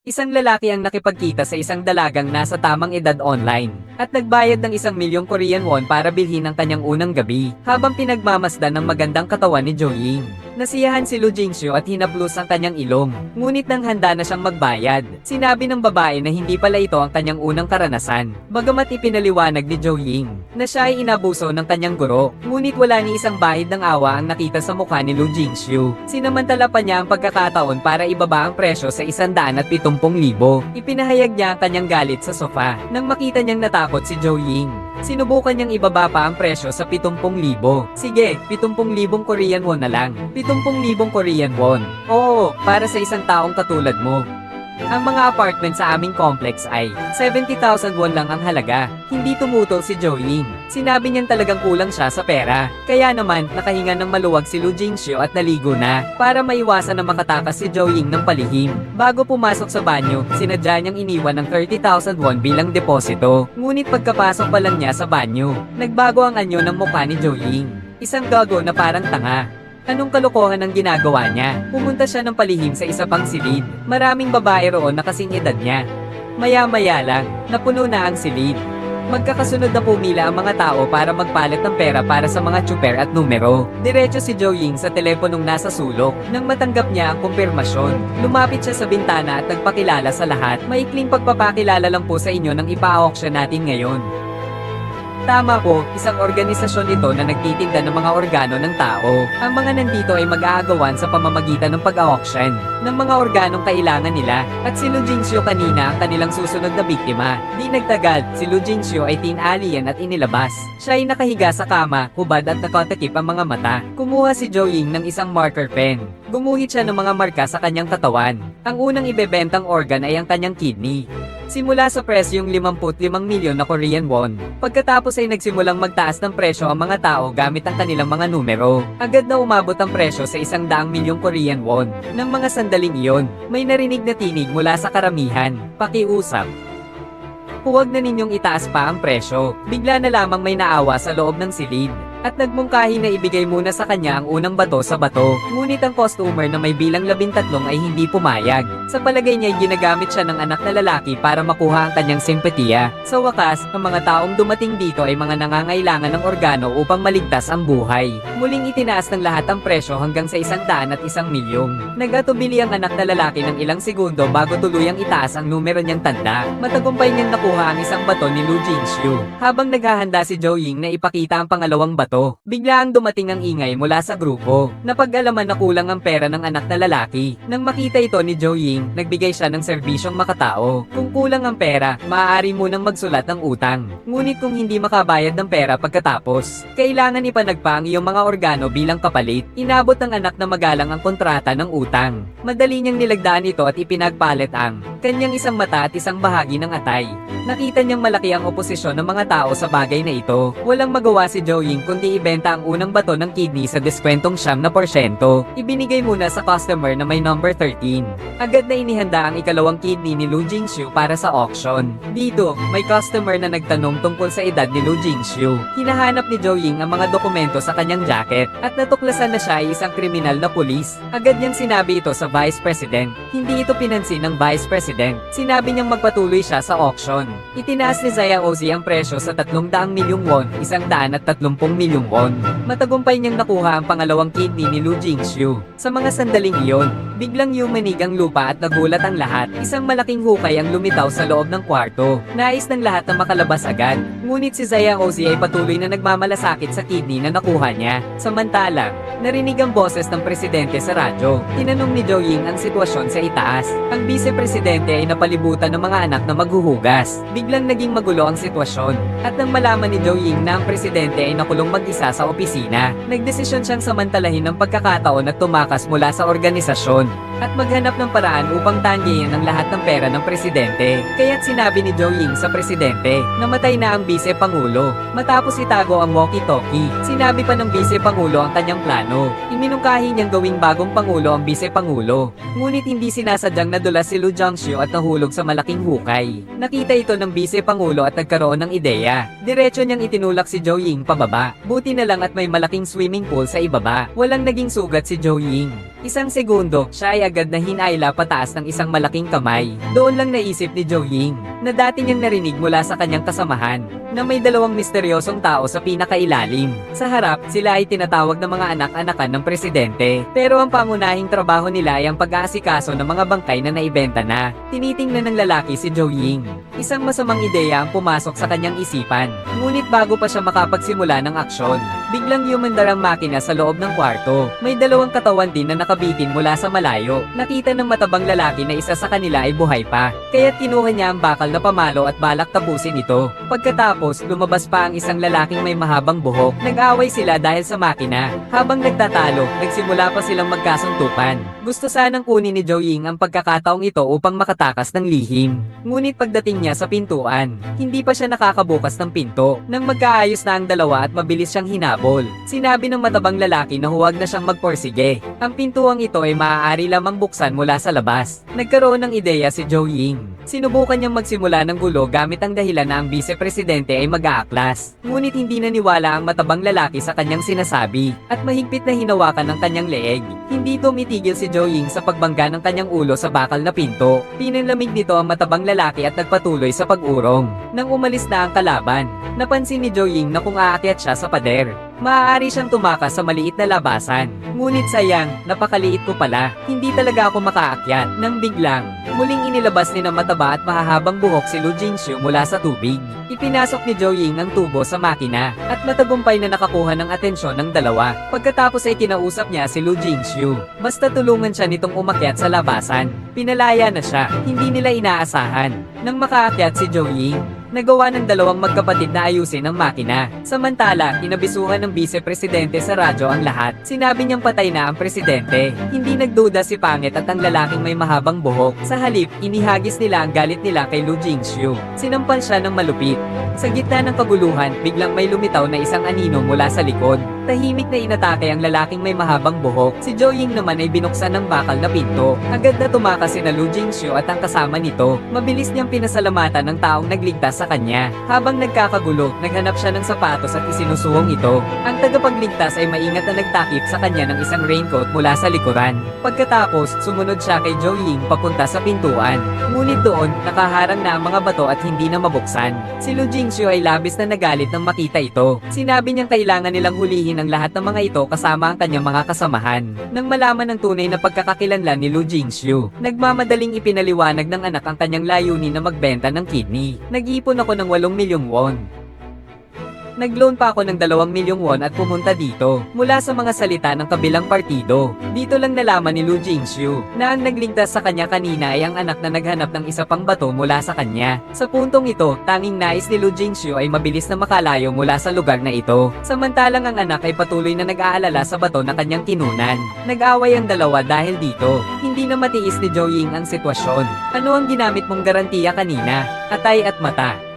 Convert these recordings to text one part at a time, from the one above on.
Isang lalaki ang nakipagkita sa isang dalagang nasa tamang edad online at nagbayad ng isang milyong Korean won para bilhin ang kanyang unang gabi habang pinagmamasdan ng magandang katawan ni Jo Ying. Nasiyahan si Lu Jingxiu at hinaplos ang kanyang ilong, ngunit nang handa na siyang magbayad, sinabi ng babae na hindi pala ito ang kanyang unang karanasan. Bagamat ipinaliwanag ni Jo Ying na siya ay inabuso ng kanyang guro, ngunit wala ni isang bahid ng awa ang nakita sa mukha ni Lu Jingxiu. Sinamantala pa niya ang pagkakataon para ibaba ang presyo sa 170,000. Ipinahayag niya ang kanyang galit sa sofa nang makita niyang natakot si Jo Ying. Sinubukan niyang ibaba pa ang presyo sa 70,000. Sige, 70,000 Korean won na lang. 70,000 Korean won. Oo, para sa isang taong katulad mo. Ang mga apartment sa aming complex ay 70,000 won lang ang halaga. Hindi tumutol si Jo Ying. Sinabi niyang talagang kulang siya sa pera. Kaya naman, nakahinga ng maluwag si Lu Jingxiu at naligo na para maiwasan na makatakas si Jo Ying ng palihim. Bago pumasok sa banyo, sinadya niyang iniwan ng 30,000 won bilang deposito. Ngunit pagkapasok pa lang niya sa banyo, nagbago ang anyo ng mukha ni Jo Ying. Isang gago na parang tanga. Anong kalokohan ang ginagawa niya? Pumunta siya ng palihim sa isa pang silid. Maraming babae roon na kasing edad niya. Maya-maya lang, napuno na ang silid. Magkakasunod na pumila ang mga tao para magpalit ng pera para sa mga tsuper at numero. Diretso si Joe Ying sa teleponong nasa sulok. Nang matanggap niya ang kumpirmasyon, lumapit siya sa bintana at nagpakilala sa lahat. Maikling pagpapakilala lang po sa inyo ng ipa-auction natin ngayon. Tama po, isang organisasyon ito na nagtitinda ng mga organo ng tao. Ang mga nandito ay mag-aagawan sa pamamagitan ng pag-auction ng mga organong kailangan nila. At si Lu kanina ang kanilang susunod na biktima. Di nagtagal, si Lu Jingxiu ay tinalian at inilabas. Siya ay nakahiga sa kama, hubad at nakatakip ang mga mata. Kumuha si Zhou Ying ng isang marker pen. Gumuhit siya ng mga marka sa kanyang katawan. Ang unang ibebentang organ ay ang kanyang kidney. Simula sa presyong 55 milyon na Korean won. Pagkatapos ay nagsimulang magtaas ng presyo ang mga tao gamit ang kanilang mga numero. Agad na umabot ang presyo sa isang daang milyong Korean won. Nang mga sandaling iyon, may narinig na tinig mula sa karamihan. Pakiusap. Huwag na ninyong itaas pa ang presyo. Bigla na lamang may naawa sa loob ng silid. At nagmungkahi na ibigay muna sa kanya ang unang bato sa bato. Ngunit ang customer na may bilang labintatlong ay hindi pumayag. Sa palagay niya ay ginagamit siya ng anak na lalaki para makuha ang kanyang simpatiya. Sa wakas, ang mga taong dumating dito ay mga nangangailangan ng organo upang maligtas ang buhay. Muling itinaas ng lahat ang presyo hanggang sa isang daan at isang milyong. Nagatubili ang anak na lalaki ng ilang segundo bago tuluyang itaas ang numero niyang tanda. Matagumpay niyang nakuha ang isang bato ni Lu Jingxiu. Habang naghahanda si Zhou Ying na ipakita ang pangalawang bato, bigla ang dumating ang ingay mula sa grupo. Napag-alaman na kulang ang pera ng anak na lalaki. Nang makita ito ni Zhou Ying, nagbigay siya ng serbisyong makatao. Kung kulang ang pera, maaari munang magsulat ng utang. Ngunit kung hindi makabayad ng pera pagkatapos, kailangan ipanagpa ang iyong mga organo bilang kapalit. Inabot ng anak na magalang ang kontrata ng utang. Madali niyang nilagdaan ito at ipinagpalit ang kanyang isang mata at isang bahagi ng atay. Nakita niyang malaki ang oposisyon ng mga tao sa bagay na ito. Walang magawa si Zhou Ying kundi ibenta ang unang bato ng kidney sa diskwentong siyam na porsyento. Ibinigay muna sa customer na may number 13. Agad na inihanda ang ikalawang kidney ni Lu Jingxiu para sa auction. Dito, may customer na nagtanong tungkol sa edad ni Lu Jingxiu. Hinahanap ni Zhou Ying ang mga dokumento sa kanyang jacket at natuklasan na siya ay isang kriminal na pulis. Agad niyang sinabi ito sa Vice President. Hindi ito pinansin ng Vice President. Sinabi niyang magpatuloy siya sa auction. Itinaas ni Zaya Ozi ang presyo sa 300 milyong won, 130 milyong won. Matagumpay niyang nakuha ang pangalawang kidney ni Lu Jingxiu. Sa mga sandaling iyon, biglang yumanig ang lupa at nagulat ang lahat. Isang malaking hukay ang lumitaw sa loob ng kwarto. Nais ng lahat na makalabas agad. Ngunit si Zaya Ozi ay patuloy na nagmamalasakit sa kidney na nakuha niya. Samantalang, narinig ang boses ng presidente sa radyo. Tinanong ni Zhou Ying ang sitwasyon sa itaas. Ang vice-presidente ay napalibutan ng mga anak na maghuhugas. Biglang naging magulo ang sitwasyon. At nang malaman ni Zhou Ying na ang presidente ay nakulong mag-isa sa opisina, nagdesisyon siyang samantalahin ng pagkakataon at tumakas mula sa organisasyon at maghanap ng paraan upang tanggihan ang lahat ng pera ng presidente. Kaya't sinabi ni Zhou Ying sa presidente, namatay na ang vice-pangulo. Matapos itago ang walkie-talkie, sinabi pa ng vice-pangulo ang kanyang plano. Iminungkahi niyang gawing bagong pangulo ang vice-pangulo. Ngunit hindi sinasadyang nadulas si Lu Jiangxiu at nahulog sa malaking hukay. Nakita ito ng vice-pangulo at nagkaroon ng ideya. Diretso niyang itinulak si Zhou Ying pababa. Buti na lang at may malaking swimming pool sa ibaba. Walang naging sugat si Zhou Ying. Isang segundo, siya ay agad na hinaila pataas ng isang malaking kamay. Doon lang naisip ni Joe Ying, na dati niyang narinig mula sa kanyang kasamahan, na may dalawang misteryosong tao sa pinakailalim. Sa harap, sila ay tinatawag na mga anak-anakan ng presidente. Pero ang pangunahing trabaho nila ay ang pag-aasikaso ng mga bangkay na naibenta na. Tinitingnan ng lalaki si Joe Ying. Isang masamang ideya ang pumasok sa kanyang isipan. Ngunit bago pa siya makapagsimula ng aksyon, biglang yumandar ang makina sa loob ng kwarto. May dalawang katawan din na nakabitin mula sa malayo. Nakita ng matabang lalaki na isa sa kanila ay buhay pa. Kaya't kinuha niya ang bakal na pamalo at balak tapusin ito. Pagkatapos, lumabas pa ang isang lalaking may mahabang buhok. Nag-away sila dahil sa makina. Habang nagtatalo, nagsimula pa silang magkasuntukan. Gusto sanang kunin ni Joe Ying ang pagkakataong ito upang makatakas ng lihim. Ngunit pagdating niya sa pintuan, hindi pa siya nakakabukas ng pinto. Nang magkaayos na ang dalawa at mabilis siyang hinabol, sinabi ng matabang lalaki na huwag na siyang magporsige. Ang pintuang ito ay maaari lamang buksan mula sa labas. Nagkaroon ng ideya si Joe Ying. Sinubukan niyang magsimula ng gulo gamit ang dahilan na ang vice-presidente ay mag-aaklas. Ngunit hindi naniwala ang matabang lalaki sa kanyang sinasabi at mahigpit na hinawakan ng kanyang leeg. Hindi tumitigil si Joe Ying sa pagbangga ng kanyang ulo sa bakal na pinto. Pinanlamig nito ang matabang lalaki at nagpatuloy sa pag-urong. Nang umalis na ang kalaban, napansin ni Joe Ying na kung aakyat siya sa pader, maaari siyang tumakas sa maliit na labasan. Ngunit sayang, napakaliit ko pala. Hindi talaga ako makaakyat. Nang biglang, muling inilabas ni na mataba at mahahabang buhok si Lu Jingxiu mula sa tubig. Ipinasok ni Zhou Ying ang tubo sa makina at matagumpay na nakakuha ng atensyon ng dalawa. Pagkatapos ay kinausap niya si Lu Jingxiu. Basta tulungan siya nitong umakyat sa labasan. Pinalaya na siya, hindi nila inaasahan. Nang makaakyat si Zhou Ying, nagawa ng dalawang magkapatid na ayusin ang makina. Samantala, inabisuhan ng vice-presidente sa radyo ang lahat. Sinabi niyang patay na ang presidente. Hindi nagduda si Pangit at ang lalaking may mahabang buhok. Sa halip, inihagis nila ang galit nila kay Lu Jingxiu. Sinampan siya ng malupit. Sa gitna ng kaguluhan, biglang may lumitaw na isang anino mula sa likod. Tahimik na inatake ang lalaking may mahabang buhok. Si Zhou Ying naman ay binuksan ng bakal na pinto. Agad na tumakas si na Lu Jingxiu at ang kasama nito. Mabilis niyang pinasalamatan ng taong nagligtas sa kanya. Habang nagkakagulo, naghanap siya ng sapatos at isinusuwong ito. Ang tagapagligtas ay maingat na nagtakip sa kanya ng isang raincoat mula sa likuran. Pagkatapos, sumunod siya kay Zhou Ying papunta sa pintuan. Ngunit doon, nakaharang na ang mga bato at hindi na mabuksan. Si Lu Jingxiu ay labis na nagalit nang makita ito. Sinabi niyang kailangan nilang hulihin ang lahat ng mga ito kasama ang kanyang mga kasamahan. Nang malaman ng tunay na pagkakakilanlan ni Lu Jingxiu, nagmamadaling ipinaliwanag ng anak ang kanyang layunin na magbenta ng kidney. Nag-iipon ako ng 8 milyong won. Nag-loan pa ako ng 2 milyong won at pumunta dito, mula sa mga salita ng kabilang partido. Dito lang nalaman ni Lu Jingxiu, na ang nagligtas sa kanya kanina ay ang anak na naghanap ng isa pang bato mula sa kanya. Sa puntong ito, tanging nais ni Lu Jingxiu ay mabilis na makalayo mula sa lugar na ito. Samantalang ang anak ay patuloy na nag-aalala sa bato na kanyang kinunan. Nag-away ang dalawa dahil dito, hindi na matiis ni Zhou Ying ang sitwasyon. Ano ang ginamit mong garantiya kanina? Atay at mata.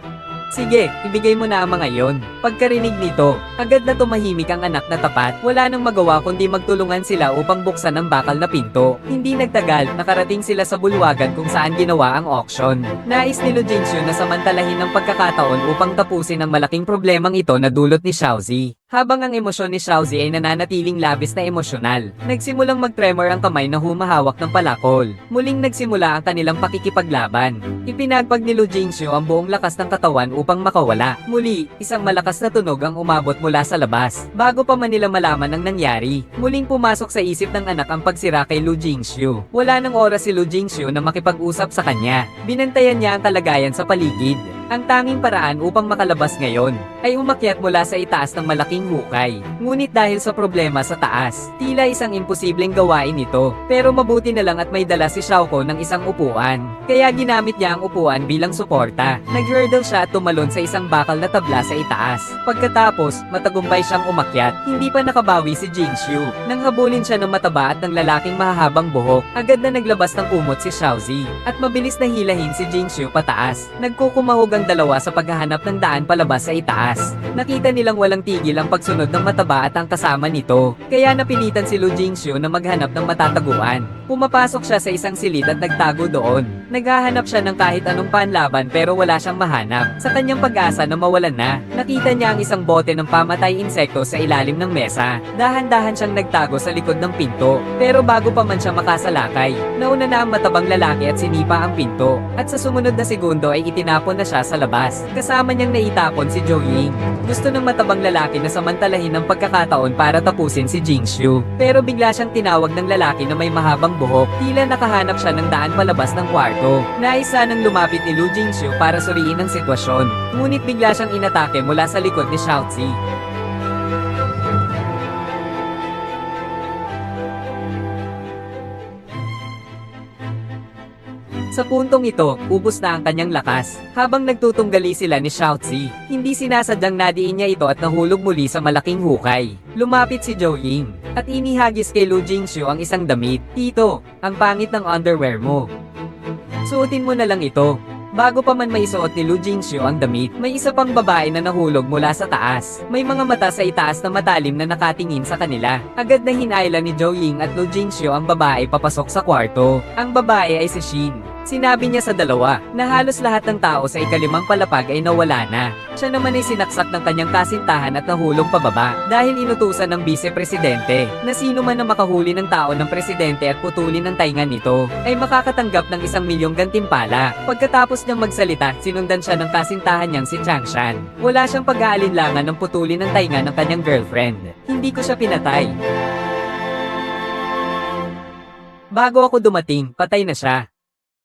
Sige, ibigay mo na ang mga yon. Pagkarinig nito, agad na tumahimik ang anak na tapat. Wala nang magawa kundi magtulungan sila upang buksan ang bakal na pinto. Hindi nagtagal, nakarating sila sa bulwagan kung saan ginawa ang auction. Nais ni Lu Jingxiu na samantalahin ang pagkakataon upang tapusin ang malaking problemang ito na dulot ni Xiaozi. Habang ang emosyon ni Xiaozi ay nananatiling labis na emosyonal, nagsimulang magtremor ang kamay na humahawak ng palakol. Muling nagsimula ang kanilang pakikipaglaban. Ipinagpag ni Lu Jingxiu ang buong lakas ng katawan upang makawala. Muli, isang malakas na tunog ang umabot mula sa labas. Bago pa man nila malaman ang nangyari, muling pumasok sa isip ng anak ang pagsira kay Lu Jingxiu. Wala nang oras si Lu Jingxiu na makipag-usap sa kanya. Binantayan niya ang kalagayan sa paligid. Ang tanging paraan upang makalabas ngayon ay umakyat mula sa itaas ng malaking hukay. Ngunit dahil sa problema sa taas, tila isang imposibleng gawain ito. Pero mabuti na lang at may dala si Xiaoko ng isang upuan. Kaya ginamit niya ang upuan bilang suporta. Nag-hurdle siya at tumalon sa isang bakal na tabla sa itaas. Pagkatapos, matagumpay siyang umakyat. Hindi pa nakabawi si Jingxiu. Nang habulin siya ng mataba at ng lalaking mahahabang buhok, agad na naglabas ng kumot si Xiaozi. At mabilis na hilahin si Jingxiu pataas. Nagkukumahog ang dalawa sa paghahanap ng daan palabas sa itaas. Nakita nilang walang tigil ang pagsunod ng mataba at ang kasama nito. Kaya napilitan si Lu Jingxiu na maghanap ng matataguan. Pumapasok siya sa isang silid at nagtago doon. Naghahanap siya ng kahit anong panlaban pero wala siyang mahanap. Sa kanyang pag-asa na mawalan na, nakita niya ang isang bote ng pamatay insekto sa ilalim ng mesa. Dahan-dahan siyang nagtago sa likod ng pinto. Pero bago pa man siya makasalakay, nauna na ang matabang lalaki at sinipa ang pinto. At sa sumunod na segundo ay itinapon na siya sa labas. Kasama niyang naitapon si Zhou Ying. Gusto ng matabang lalaki na samantalahin ng pagkakataon para tapusin si Jingshu. Pero bigla siyang tinawag ng lalaki na may mahabang buhok. Tila nakahanap siya ng daan palabas ng kwarto. Nais sanang lumapit ni Lu Jingshu para suriin ang sitwasyon. Ngunit bigla siyang inatake mula sa likod ni Xiaozi. Sa puntong ito, ubos na ang kanyang lakas. Habang nagtutunggali sila ni Xiaozi, hindi sinasadyang nadiin niya ito at nahulog muli sa malaking hukay. Lumapit si Zhou Ying, at inihagis kay Lu Jingxiu ang isang damit. Tito, ang pangit ng underwear mo. Suotin mo na lang ito. Bago pa man maisuot ni Lu Jingxiu ang damit, may isa pang babae na nahulog mula sa taas. May mga mata sa itaas na matalim na nakatingin sa kanila. Agad na hinayla ni Zhou Ying at Lu Jingxiu ang babae papasok sa kwarto. Ang babae ay si Shin. Sinabi niya sa dalawa na halos lahat ng tao sa ikalimang palapag ay nawala na. Siya naman ay sinaksak ng kanyang kasintahan at nahulog pababa dahil inutusan ng vice-presidente na sino man na makahuli ng tao ng presidente at putulin ng tainga nito ay makakatanggap ng isang milyong gantimpala. Pagkatapos niyang magsalita, sinundan siya ng kasintahan niyang si Changshan. Wala siyang pag-aalinlangan ng putulin ng tainga ng kanyang girlfriend. Hindi ko siya pinatay. Bago ako dumating, patay na siya.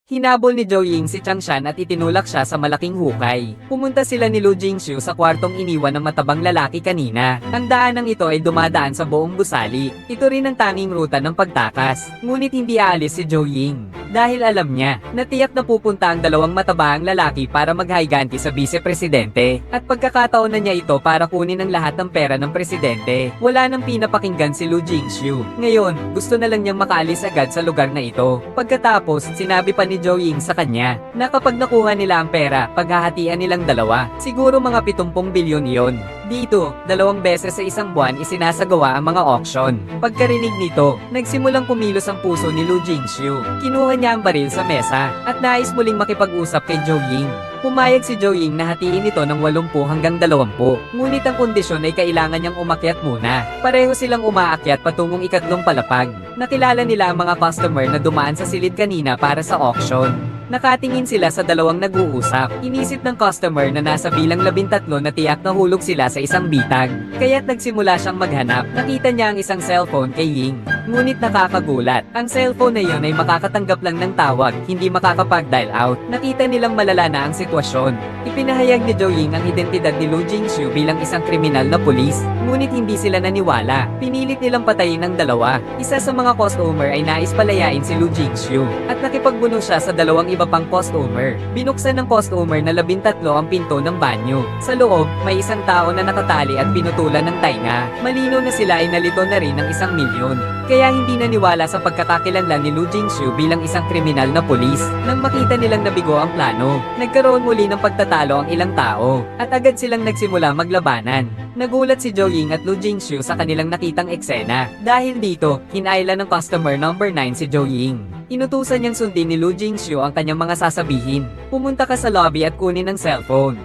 Hinabol ni Zhou Ying si Changshan at itinulak siya sa malaking hukay. Pumunta sila ni Lu Jingxiu sa kwartong iniwan ng matabang lalaki kanina. Ang daanang ito ay dumadaan sa buong gusali. Ito rin ang tanging ruta ng pagtakas. Ngunit hindi aalis si Zhou Ying. Dahil alam niya na tiyak na pupunta ang dalawang matabaang lalaki para maghayganti sa vice-presidente. At pagkakataon na niya ito para kunin ang lahat ng pera ng presidente. Wala nang pinapakinggan si Lu Jingxiu. Ngayon, gusto na lang niyang makaalis agad sa lugar na ito. Pagkatapos, sinabi pa ni Zhou Ying sa kanya na kapag nakuha nila ang pera, paghahatian nilang dalawa, siguro mga 70 bilyon iyon. Dito, dalawang beses sa isang buwan isinasagawa ang mga auction. Pagkarinig nito, nagsimulang kumilos ang puso ni Lu Jingxiu. Kinuha niya ang baril sa mesa at nais muling makipag-usap kay Zhou Ying. Pumayag si Zhou Ying na hatiin ito ng 80 hanggang 20. Ngunit ang kondisyon ay kailangan niyang umakyat muna. Pareho silang umaakyat patungong ikatlong palapag. Nakilala nila ang mga customer na dumaan sa silid kanina para sa auction. Nakatingin sila sa dalawang nag-uusap. Inisip ng customer na nasa bilang labintatlo na tiyak na hulog sila sa isang bitag. Kaya't nagsimula siyang maghanap. Nakita niya ang isang cellphone kay Ying. Ngunit nakakagulat. Ang cellphone na iyon ay makakatanggap lang ng tawag, hindi makakapag-dial out. Nakita nilang malala na ang sitwasyon. Ipinahayag ni Zhou Ying ang identidad ni Lu Jingxiu bilang isang kriminal na pulis. Ngunit hindi sila naniwala. Pinilit nilang patayin ang dalawa. Isa sa mga customer ay nais palayain si Lu Jingxiu. At nakipagbuno siya sa dalawang iba pang customer. Binuksan ng customer na labintatlo ang pinto ng banyo. Sa loob, may isang tao na nakatali at pinutulan ng tainga. Malino na sila ay nalito na rin ng isang milyon. Kaya hindi naniwala sa pagkakakilanlan ni Lu Jingxiu bilang isang kriminal na pulis. Nang makita nilang nabigo ang plano, nagkaroon muli ng pagtatalo ang ilang tao. At agad silang nagsimula maglabanan. Nagulat si Zhou Ying at Lu Jingxiu sa kanilang nakitang eksena. Dahil dito, hinayla ng customer number 9 si Zhou Ying. Inutusan niyang sundin ni Lu Jingxiu ang kanyang mga sasabihin. Pumunta ka sa lobby at kunin ang cellphone.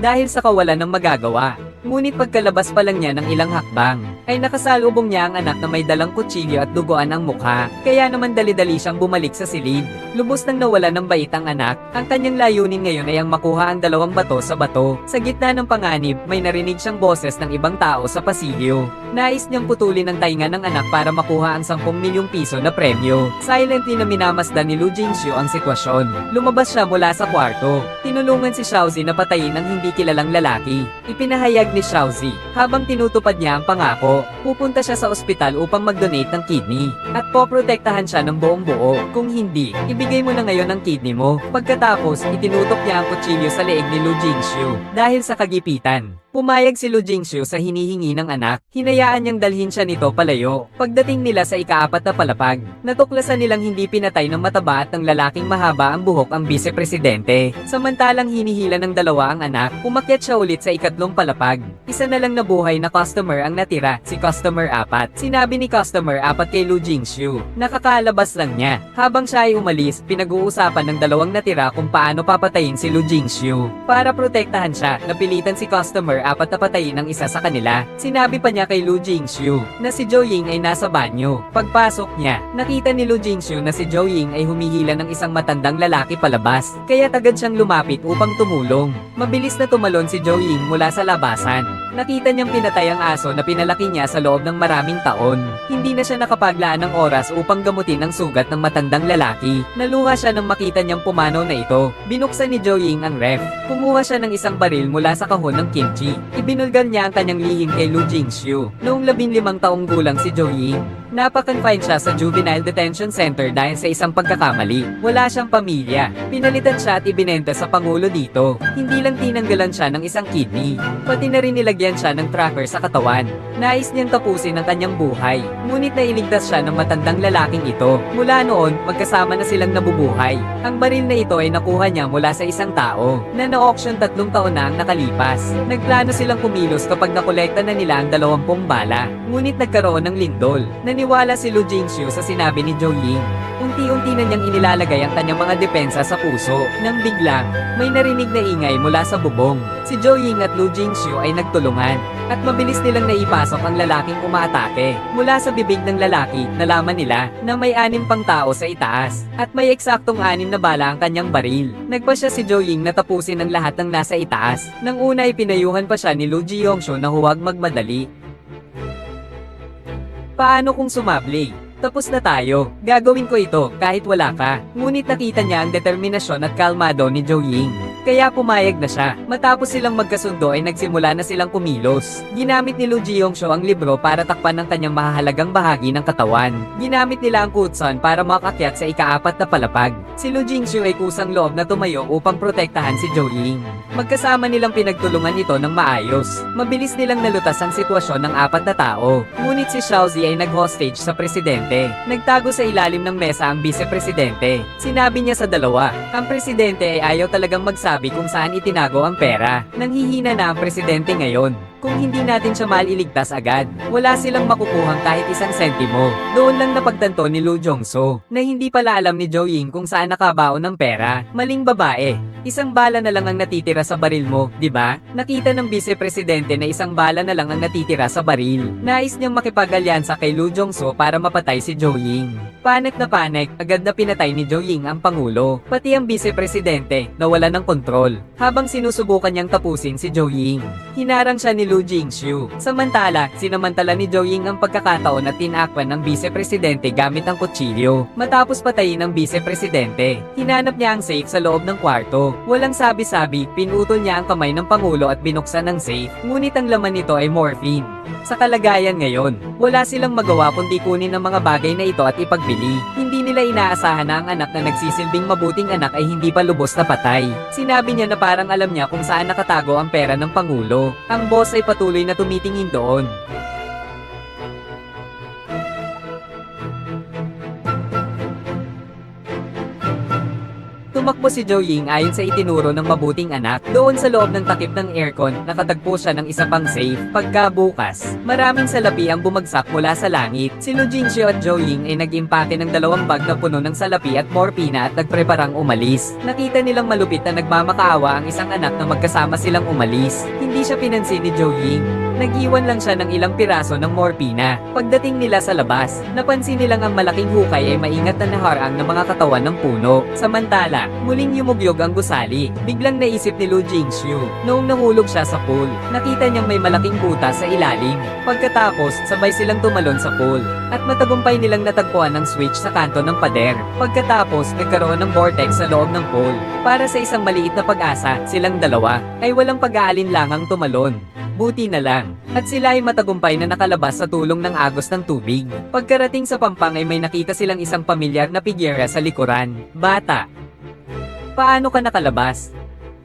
Dahil sa kawalan ng magagawa. Ngunit pagkalabas pa lang niya ng ilang hakbang, ay nakasalubong niya ang anak na may dalang kutsilyo at duguan ang mukha. Kaya naman dali-dali siyang bumalik sa silid. Lubos nang nawala ng bait ang anak, ang kanyang layunin ngayon ay ang makuha ang dalawang bato sa bato. Sa gitna ng panganib, may narinig siyang boses ng ibang tao sa pasilyo. Nais niyang putulin ang tainga ng anak para makuha ang 10 milyong piso na premyo. Silently na minamasdan ni Lu Jingxiu ang sitwasyon. Lumabas siya mula sa kwarto. Tinulungan si Xiaozi na patayin ang hindi kilalang lalaki. Ipinahayag ni Xiaozi, habang tinutupad niya ang pangako, pupunta siya sa ospital upang mag-donate ng kidney. At poprotektahan siya ng buong buo. Kung hindi, ibigay mo na ngayon ang kidney mo. Pagkatapos, itinutok niya ang kutsilyo sa leeg ni Lu Jingxiu. Dahil sa kagipitan, Pumayag si Lu Jingxiu sa hinihingi ng anak, hinayaan niyang dalhin siya nito palayo. Pagdating nila sa ikaapat na palapag, natuklasan nilang hindi pinatay ng mataba at ng lalaking mahaba ang buhok ang vice-presidente. Samantalang hinihila ng dalawa ang anak, umakyat siya ulit sa ikatlong palapag. Isa na lang nabuhay na customer ang natira, si customer apat. Sinabi ni customer apat kay Lu Jingxiu, nakakalabas lang niya. Habang siya ay umalis, pinag-uusapan ng dalawang natira kung paano papatayin si Lu Jingxiu. Para protektahan siya, napilitan si customer apat na patayin ang isa sa kanila. Sinabi pa niya kay Lu Jingxiu na si Zhou Ying ay nasa banyo. Pagpasok niya, nakita ni Lu Jingxiu na si Zhou Ying ay humihila ng isang matandang lalaki palabas. Kaya tagad siyang lumapit upang tumulong. Mabilis na tumalon si Zhou Ying mula sa labasan. Nakita niyang pinatay ang aso na pinalaki niya sa loob ng maraming taon. Hindi na siya nakapaglaan ng oras upang gamutin ang sugat ng matandang lalaki. Naluha siya nang makita niyang pumanaw na ito. Binuksan ni Zhou Ying ang ref. Kumuha siya ng isang baril mula sa kahon ng kimchi. Ibinulgan niya ang kanyang lihim kay Lu Jingxiu. Noong labinlimang taong gulang si Zhou Ying, Napakonfine siya sa Juvenile Detention Center dahil sa isang pagkakamali. Wala siyang pamilya. Pinalitan siya at ibinenta sa Pangulo dito. Hindi lang tinanggalan siya ng isang kidney. Pati na rin nilagyan siya ng tracker sa katawan. Nais niyang tapusin ang kanyang buhay. Ngunit nailigtas siya ng matandang lalaking ito. Mula noon, magkasama na silang nabubuhay. Ang baril na ito ay nakuha niya mula sa isang tao na na-auction tatlong taon na ang nakalipas. Nagplano silang kumilos kapag nakolekta na nila ang dalawampung bala. Ngunit nagkaroon ng lindol. Naniwala si Lu Jingxiu sa sinabi ni Zhou Ying. Unti-unti na niyang inilalagay ang kanyang mga depensa sa puso. Nang biglang, may narinig na ingay mula sa bubong. Si Zhou Ying at Lu Jingxiu ay nagtulungan. At mabilis nilang naipasok ang lalaking umaatake. Mula sa bibig ng lalaki, nalaman nila na may anim pang tao sa itaas. At may eksaktong anim na bala ang kanyang baril. Nagpa siya si Zhou Ying na tapusin ang lahat ng nasa itaas. Nang una ay pinayuhan pa siya ni Lu Jiyongshu na huwag magmadali. Paano kung sumabli? Tapos na tayo. Gagawin ko ito kahit wala ka. Ngunit nakita niya ang determinasyon at kalmado ni Zhou Ying. Kaya pumayag na siya. Matapos silang magkasundo ay nagsimula na silang kumilos. Ginamit ni Lu Jiyongshu ang libro para takpan ng kanyang mahahalagang bahagi ng katawan. Ginamit nila ang kutson para makakyat sa ikaapat na palapag. Si Lu Jingxiu ay kusang loob na tumayo upang protektahan si Zhou Ying. Magkasama nilang pinagtulungan ito ng maayos. Mabilis nilang nalutas ang sitwasyon ng apat na tao. Ngunit si Xiaozi ay nag-hostage sa presidente. Nagtago sa ilalim ng mesa ang vice-presidente. Sinabi niya sa dalawa, ang presidente ay ayaw talagang magsabi kung saan itinago ang pera. Nanghihina na ang presidente ngayon. Kung hindi natin siya maliligtas agad, wala silang makukuhang kahit isang sentimo. Doon lang napagtanto ni Lu Jongso na hindi pala alam ni Zhou Ying kung saan nakabaon ng pera. Maling babae. Isang bala na lang ang natitira sa baril mo, di ba? Nakita ng vice-presidente na isang bala na lang ang natitira sa baril. Nais niyang makipag-alyansa kay Lu Jongso para mapatay si Zhou Ying. Panik na panik, agad na pinatay ni Zhou Ying ang pangulo. Pati ang vice-presidente, nawala ng kontrol. Habang sinusubukan niyang tapusin si Zhou Ying, hinarang siya ni Lu Jingxiu. Samantala, sinamantala ni Zhou Ying ang pagkakataon at tinakpan ng vice-presidente gamit ang kutsilyo. Matapos patayin ng vice-presidente, hinanap niya ang safe sa loob ng kwarto. Walang sabi-sabi, pinutol niya ang kamay ng pangulo at binuksan ang safe. Ngunit ang laman nito ay morphine. Sa kalagayan ngayon, wala silang magawa kundi kunin ang mga bagay na ito at ipagbili. Hindi nila inaasahan na ang anak na nagsisilbing mabuting anak ay hindi pa lubos na patay. Sinabi niya na parang alam niya kung saan nakatago ang pera ng Pangulo. Ang boss ay patuloy na tumitingin doon. Tumakbo si Zhou Ying ayon sa itinuro ng mabuting anak. Doon sa loob ng takip ng aircon, nakatagpo siya ng isa pang safe. Pagkabukas, maraming salapi ang bumagsak mula sa langit. Si Lu Jingxiu at Zhou Ying ay nag-impake ng dalawang bag na puno ng salapi at morpina at nagpreparang umalis. Nakita nilang malupit na nagmamakaawa ang isang anak na magkasama silang umalis. Hindi siya pinansin ni Zhou Ying. Nag-iwan lang siya ng ilang piraso ng morpina. Pagdating nila sa labas, napansin nilang ang malaking hukay ay maingat na naharang ng mga katawan ng puno. Samantala, muling yumugyog ang gusali. Biglang naisip ni Lu Jingxiu. Noong nahulog siya sa pool, nakita niyang may malaking butas sa ilalim. Pagkatapos, sabay silang tumalon sa pool. At matagumpay nilang natagpuan ang switch sa kanto ng pader. Pagkatapos, nagkaroon ng vortex sa loob ng pool. Para sa isang maliit na pag-asa, silang dalawa ay walang pag-aalinlangang tumalon. Buti na lang. At sila ay matagumpay na nakalabas sa tulong ng agos ng tubig. Pagkarating sa pampang ay may nakita silang isang pamilyar na pigyera sa likuran. Bata. Paano ka nakalabas?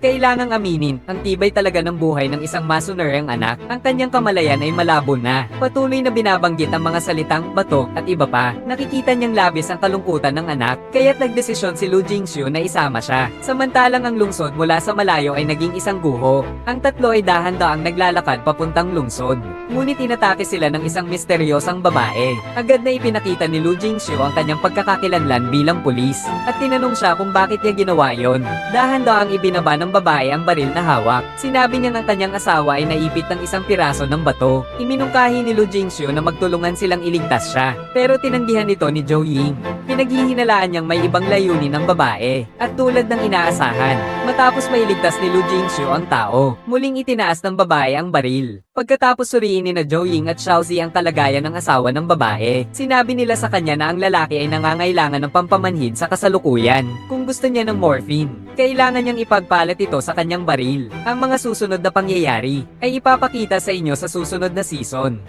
Kailangang aminin, ang tibay talaga ng buhay ng isang masunerang anak. Ang kanyang kamalayan ay malabo na. Patuloy na binabanggit ang mga salitang bato at iba pa. Nakikita niyang labis ang kalungkutan ng anak, kaya't nagdesisyon si Lu Jingxiu na isama siya. Samantalang ang lungsod mula sa malayo ay naging isang guho. Ang tatlo ay dahan-daang naglalakad papuntang lungsod. Ngunit inatake sila ng isang misteryosang babae. Agad na ipinakita ni Lu Jingxiu ang kanyang pagkakakilanlan bilang pulis at tinanong siya kung bakit niya ginawa yon. Dahan-daang ibinaba ng babae ang baril na hawak. Sinabi niya ng kanyang asawa ay naipit ng isang piraso ng bato. Iminungkahi ni Lu Jingxiu na magtulungan silang iligtas siya. Pero tinanggihan ito ni Zhou Ying. Pinaghihinalaan niyang may ibang layunin ng babae. At tulad ng inaasahan, matapos mailigtas ni Lu Jingxiu ang tao, muling itinaas ng babae ang baril. Pagkatapos suriin ni na Zhou Ying at Xiaozi ang kalagayan ng asawa ng babae, sinabi nila sa kanya na ang lalaki ay nangangailangan ng pampamanhid sa kasalukuyan. Kung gusto niya ng morphine, kailangan niyang ipagpalit ito sa kanyang baril. Ang mga susunod na pangyayari ay ipapakita sa inyo sa susunod na season.